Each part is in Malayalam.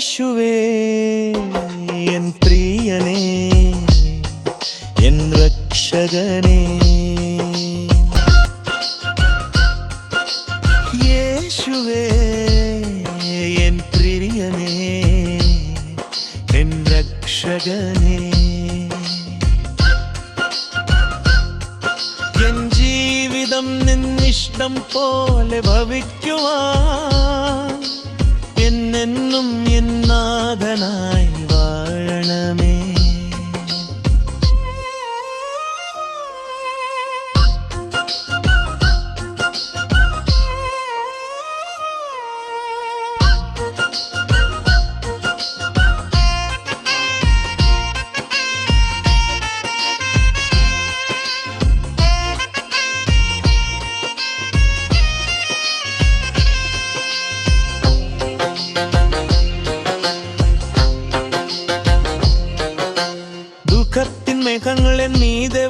യേശുവേ എൻ പ്രിയനേ എൻ രക്ഷകനേ. യേശുവേ എൻ പ്രിയനേ എൻ രക്ഷകനേ. ജീവിതം നിന്നിഷ്ടം പോലെ ഭവിക്കുവാൻ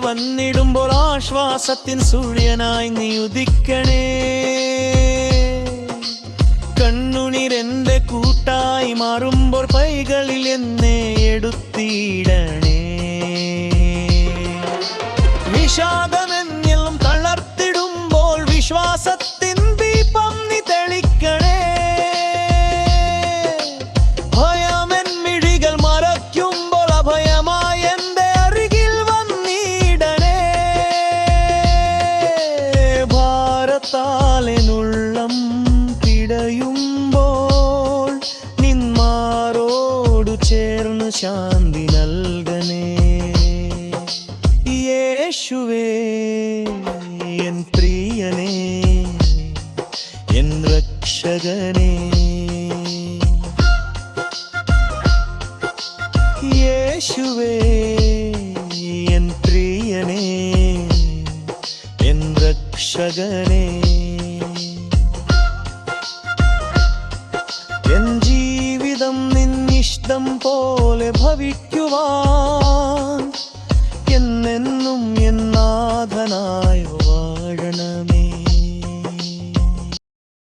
വന്നിടുമ്പോൾ ആശ്വാസത്തിൻ സൂര്യനായി നീ ഉദിക്കണേ. കണ്ണുനിരെന്റെ കൂട്ടായി മാറുമ്പോൾ പൈകളിൽ എന്നെ എടുത്തിടണേ. വിഷാദമെന്നും തളർത്തിടുമ്പോൾ വിശ്വാസത്തിൻ ശാന്തി നൽകണേ. യേശുവേ എൻ പ്രിയനേ എൻ രക്ഷകനേ. യേശുവേ എൻ പ്രിയനേ എൻ രക്ഷകനേ. ഇഷ്ടം പോലെ ഭവിക്കുവാൻ എന്നെന്നും എന്നാഥനായോ?